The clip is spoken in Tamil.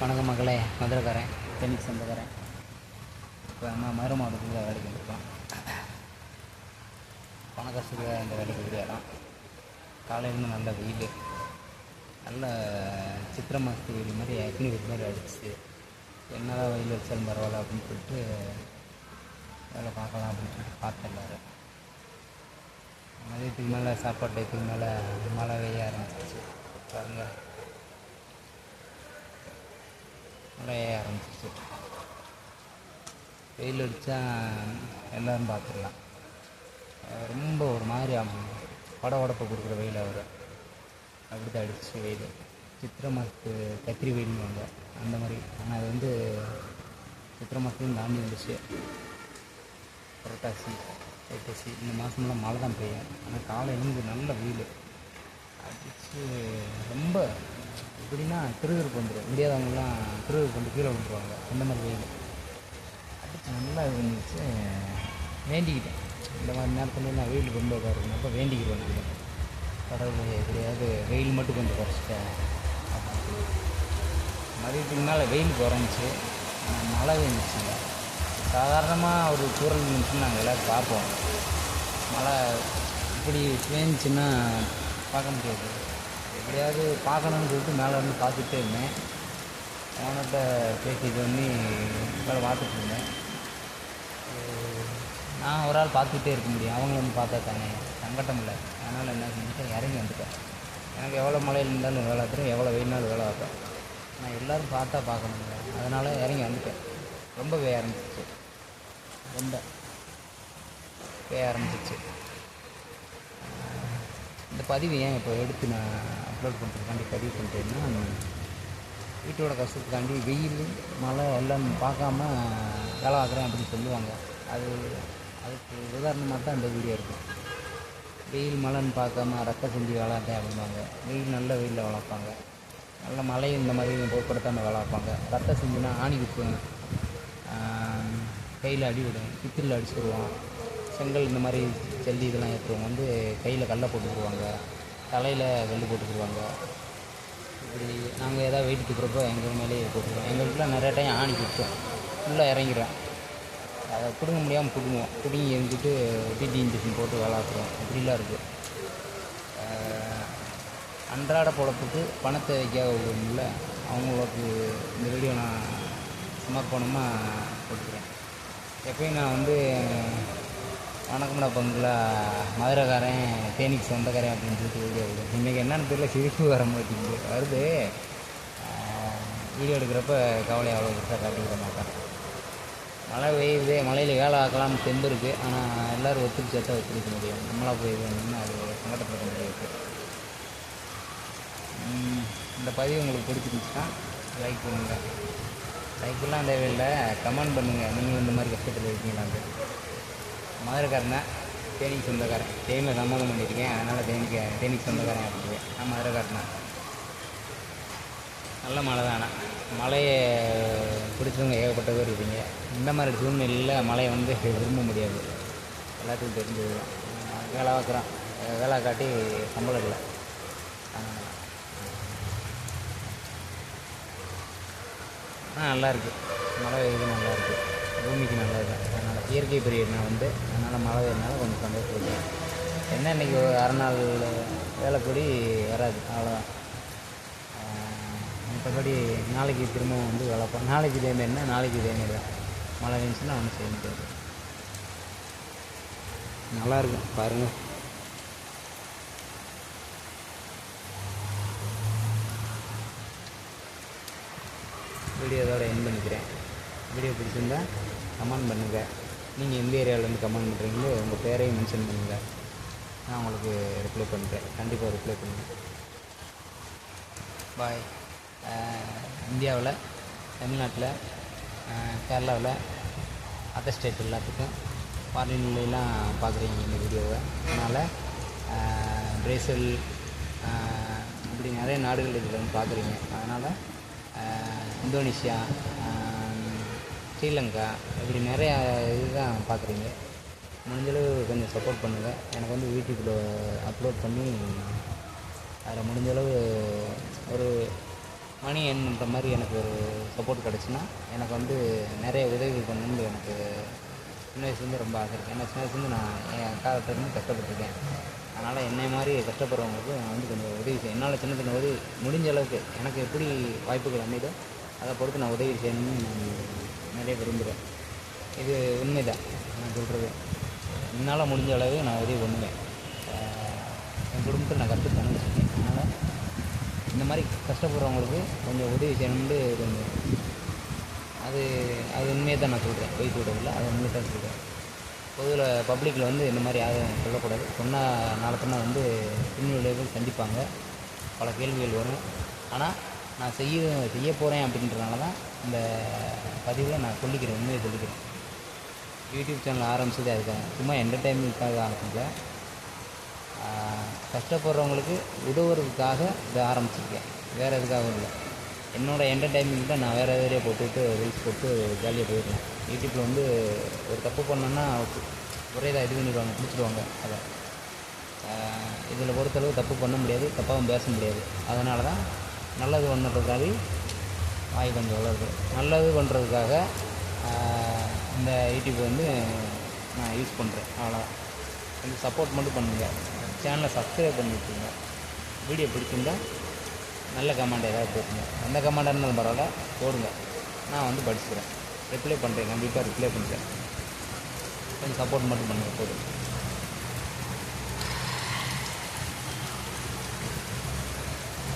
வணக்கம் மக்களே மதுரைக்காரன் தென்னிக்கு சொந்தக்காரன் இப்போ நம்ம மதுரை மாவட்டத்தில் வேலைக்கு வந்திருக்கோம். பணக்காசுக்கு இந்த வேலைக்கு கிடையாதான் காலையிலேருந்து நல்ல வெயில். நல்ல சித்திரை மாதத்து வெயில் மாதிரி அக்னி வெயில் மாதிரி அடிச்சு என்னதான் வெயில் வச்சாலும் பரவாயில்ல அப்படின்னு சொல்லிட்டு வேலை பார்க்கலாம் அப்படின்னு சொல்லிட்டு பார்த்தேன் மதியத்துக்கு மேலே சாப்பாடு டயத்துக்கு மேலே மழை வெய்ய ஆரம்பிச்சிச்சு பாருங்கள் மழைய ஆரம்பிச்சிச்சு வெயில் அடித்தா எல்லோரும் பார்த்துடலாம். ரொம்ப ஒரு மாதிரி ஆகும் பட உடப்பை கொடுக்குற வெயில் அவர். அப்படி தான் அடிச்சு வெயில். சித்திரை மாதத்து கத்திரி வெயில்னுவாங்க அந்த மாதிரி. ஆனால் அது வந்து சித்திரை மாதத்துலையும் தாண்டி வந்துச்சு. புரட்டாசி ஐப்பசி இந்த மாதமெல்லாம் மழை தான் பெய்யும். ஆனால் காலை எழுந்து நல்ல வெயில். அடித்து ரொம்ப எப்படின்னா திருவிருப்பு வந்துடும் முடியாதவங்கலாம் திருவிருப்பு வந்து கீழே விழுந்துருவாங்க. அந்த மாதிரி வெயில் அடிச்சு நல்லா இது பண்ணிச்சு வேண்டிக்கிட்டேன். இந்த மாதிரி நேரத்தில் நான் வெயில் ரொம்ப இதாக இருக்கும். அப்போ வேண்டிக்கிறேன் நான் கடவுள் எப்படியாவது வெயில் மட்டும் கொஞ்சம் குறைச்சிட்டேன் அப்படின்னு சொல்லி. மதியத்துக்கு மேலே வெயில் குறைஞ்சி மழை பெஞ்சிச்சுங்க சாதாரணமாக ஒரு தூரல் நிமிஷம் நாங்கள் எல்லோரும் பார்ப்போம். மழை இப்படி பேஞ்சுன்னா பார்க்க முடியாது. எப்படியாவது பார்க்கணும்னு சொல்லிட்டு மேலே இருந்து பார்த்துட்டே இருந்தேன். அவன்கிட்ட பேசிட்டு பண்ணி மேலே பார்த்துட்டு இருந்தேன். நான் ஒரு ஆள் பார்த்துக்கிட்டே இருக்க முடியும். அவங்கள வந்து பார்த்தா தானே. சங்கட்டம் இல்லை. அதனால் என்ன செஞ்சுட்டேன்? இறங்கி வந்துட்டேன். எனக்கு எவ்வளோ மழையில் இருந்தாலும் வேலை தரும் எவ்வளோ வெயில்னாலும் வேலை ஆகும் நான் எல்லோரும் பார்த்தா பார்க்கணுங்க அதனால் இறங்கி வந்துட்டேன். ரொம்ப வேய ஆரம்பிச்சிச்சு ரொம்ப வேய ஆரம்பிச்சிச்சு பதிவு ஏன் இப்போ எடுத்து நான் அப்லோட் பண்ணுறதுக்காண்டி பதிவு பண்ணுறேன்னா வீட்டோட கஷ்டத்துக்காண்டி வெயில் மழை எல்லாம் பார்க்காம வேலை பார்க்குறேன் அப்படின்னு சொல்லுவாங்க. அது அதுக்கு உதாரணமாக தான் அந்த வீடியோ இருக்கும் வெயில் மழைன்னு பார்க்காம ரத்த செஞ்சு விளாட்டேன் அப்படிம்பாங்க. வெயில் நல்ல வெயிலில் வளர்ப்பாங்க. நல்ல மழை இந்த மாதிரி பொருட்படுத்தாமல் வளர்ப்பாங்க. ரத்த செஞ்சுனா ஆணி குத்தும் கையில் அடி விடும் பித்திரில் அடிச்சுடுவோம் செங்கல் இந்த மாதிரி ஜல்லி இதெல்லாம் ஏற்றுவங்க வந்து கையில் கல்லை போட்டுக்கிடுவாங்க தலையில் வெள்ளு போட்டுக்கிடுவாங்க இப்படி நாங்கள் எதாவது வெயிட் தூக்குறப்போ எங்கள் மேலேயே போட்டுருவோம் எங்கள் வீட்டில் டைம் ஆணி கொடுத்தோம் ஃபுல்லாக இறங்கிறோம் அதை பிடுங்க முடியாமல் பிடுங்குவோம். பிடுங்கி இருந்துட்டு டிடி இன்ஜெக்ஷன் போட்டு வளர்க்குறோம் இப்படிலாம் இருக்குது அன்றாட பொழப்புக்கு பணத்தை வைக்காத உள்ளவங்கள அவங்களுக்கு இந்த வீடியோ நான் சமர்ப்பணமாக கொடுக்குறேன். எப்பயும் நான் வந்து வணக்கம்டா பங்களா. மதுரைக்காரன் தேனிக்கு சொந்தக்காரன் அப்படின்னு சொல்லிட்டு வீடியோ விடுவேன் இன்றைக்கி என்னென்னு தெரியல சிரிப்பு வர மாட்டேங்குது வருது. வீடியோ எடுக்கிறப்ப கவலை அவ்வளோ பெருசாக காட்டிக்கிற மாட்டேன். மழை பெய்யுது மழையில் வேலை ஆக்கலாம்னு தெம்பு இருக்குது ஆனால் எல்லோரும் ஒத்துக்கு சேர்த்தா ஒத்துக்க முடியும் நம்மளாக போய் வேணும்னு அது சங்கடப்பட முடியாது இந்த பதிவு உங்களுக்கு பிடிச்சிருந்துச்சுன்னா லைக் பண்ணுங்கள் லைக்கெல்லாம் தேவையில்லை. கமெண்ட் பண்ணுங்கள் நீங்களும் இந்த மாதிரி கஷ்டத்தில் இருக்கீங்களான்ட்டு. மதுரைக்காரனை? தேனிக்கு சொந்தக்காரன். தேனியில் சம்மந்தம் பண்ணியிருக்கேன். அதனால் தேனிக்கு தேனிக்கு சொந்தக்காரன் அப்படின்னு நான் மதுரைக்காரனா? நல்ல மழை தான் ஆனால் மழையை பிடிச்சவங்க ஏகப்பட்ட பேர் இருப்பீங்க. இந்த மாதிரி சூழ்நிலையில் மழையை வந்து விரும்ப முடியாது. எல்லாத்துக்கும் தெரிஞ்சது தான். வேலை பார்க்குறான். வேலை காட்டி சம்பளம் இல்லை. ஆ நல்லாயிருக்கு மழை இது நல்லாயிருக்கு பூமிக்கு நல்லது அதனால் இயற்கை பீரியட்னா வந்து அதனால் மழை பெய்யறதுனால கொஞ்சம் சந்தோஷப்படுறேன் என்ன இன்னைக்கு ஒரு அரை நாள் வேலைப்படி வராது. அவ்வளோதான் மற்றபடி நாளைக்கு திரும்பவும் வந்து வளர்ப்போம் நாளைக்கு இதேமாரினா நாளைக்கு இதேமாரி தான். மழை பெஞ்சுன்னா ஒன்றும் செய்ய முடியாது. நல்லாயிருக்கும் பாருங்கள் வீடியோ இதோட என் பண்ணிக்கிறேன். வீடியோ பிடிச்சிருந்தா கமெண்ட் பண்ணுங்கள் நீங்கள் எந்த ஏரியாவிலேருந்து கமெண்ட் பண்ணுறீங்களோ உங்கள் பேரையும் மென்ஷன் பண்ணுங்கள் நான் உங்களுக்கு ரிப்ளை பண்ணுறேன் கண்டிப்பாக ரிப்ளை பண்ணுறேன் பாய் இந்தியாவில் தமிழ்நாட்டில் கேரளாவில் அதர் ஸ்டேட் எல்லாத்துக்கும் ஃபாரின்லாம் பார்க்குறீங்க இந்த வீடியோவை. அதனால் பிரேசில் இப்படி நிறைய நாடுகள் இதில் வந்து பார்க்குறீங்க. அதனால் இந்தோனேஷியா ஸ்ரீலங்கா இப்படி நிறையா இதுதான் பார்க்குறீங்க. முடிஞ்சளவு கொஞ்சம் சப்போர்ட் பண்ணுங்கள் எனக்கு வந்து யூடியூப்பில் அப்லோட் பண்ணி அதில் முடிஞ்சளவு ஒரு மணி earn பண்ணுற மாதிரி எனக்கு ஒரு சப்போர்ட் கிடச்சுன்னா எனக்கு வந்து நிறைய உதவி பண்ணணும்னு எனக்கு சின்ன வயசுலேருந்து ரொம்ப ஆசை இருக்குது ஏன்னா சின்ன வயசுலேருந்து நான் என் அக்காவிட்டருந்து கஷ்டப்பட்டுருக்கேன். அதனால் என்னை மாதிரி கஷ்டப்படுறவங்களுக்கு நான் வந்து கொஞ்சம் உதவி செய்ய என்னால் சின்ன சின்ன உதவி முடிஞ்ச அளவுக்கு எனக்கு எப்படி வாய்ப்புகள் அமைதோ அதை பொறுத்து நான் உதவி செய்யணும்னு நான் நிறைய விரும்புகிறேன். இது உண்மைதான் நான் சொல்கிறது என்னால் முடிஞ்ச அளவு நான் உதவி பண்ணுவேன். என் குடும்பத்தை நான் கற்று வச்சுருக்கேன் அதனால் இந்த மாதிரி கஷ்டப்படுறவங்களுக்கு கொஞ்சம் உதவி செய்யணும்னு கொஞ்சம் அது அது உண்மையை தான் நான் சொல்கிறேன் போய் சொல்கிறதில்ல அது உண்மையை தான் சொல்கிறேன் பொதுவில் பப்ளிக்கில் வந்து இந்த மாதிரி யாரும் சொல்லக்கூடாது. சொன்னால் நாளை வந்து பின் விளைவுகள் சந்திப்பாங்க. பல கேள்விகள் வரும். ஆனால் நான் செய்ய செய்ய போகிறேன் அப்படின்றனால தான் இந்த பதிவில் நான் சொல்லிக்கிறேன் உண்மையை சொல்லிக்கிறேன். யூடியூப் சேனல் ஆரம்பிச்சது அதுக்காக சும்மா என்டர்டைன்மெண்ட்காக ஆரம்பிக்கல. கஷ்டப்படுறவங்களுக்கு உதவுறதுக்காக இதை ஆரம்பிச்சிருக்கேன். வேறு எதுக்காகவும் இல்லை. என்னோடய என்டர்டைன்மெண்ட்டை நான் வேறு வேறையாக போட்டுவிட்டு ரீல்ஸ் போட்டு ஜாலியாக போயிடலாம் யூடியூப்பில் வந்து ஒரு தப்பு பண்ணோன்னா ஒரே இதாக இது பண்ணிடுவாங்க பிடிச்சிடுவாங்க அதை. இதில் பொறுத்தளவு தப்பு பண்ண முடியாது தப்பாகவும் பேச முடியாது. அதனால தான் நல்லது பண்ணுறதுக்காக வாய் கொஞ்சம் வளருது. நல்லது பண்ணுறதுக்காக இந்த யூடியூப் வந்து நான் யூஸ் பண்ணுறேன். அவ்வளோதான் கொஞ்சம் சப்போர்ட் மட்டும் பண்ணுங்கள் சேனலை சப்ஸ்கிரைப் பண்ணி வச்சுங்க வீடியோ பிடிச்சிருந்தா நல்ல கமெண்ட் ஏதாவது போட்டுங்க எந்த கமெண்டாக இருந்தாலும் பரவாயில்ல போடுங்க. நான் வந்து படிச்சுக்கிறேன். ரிப்ளை பண்ணுறேன் கண்டிப்பாக ரிப்ளை பண்ணுறேன் கொஞ்சம் சப்போர்ட் மட்டும் பண்ணுங்கள் போதும்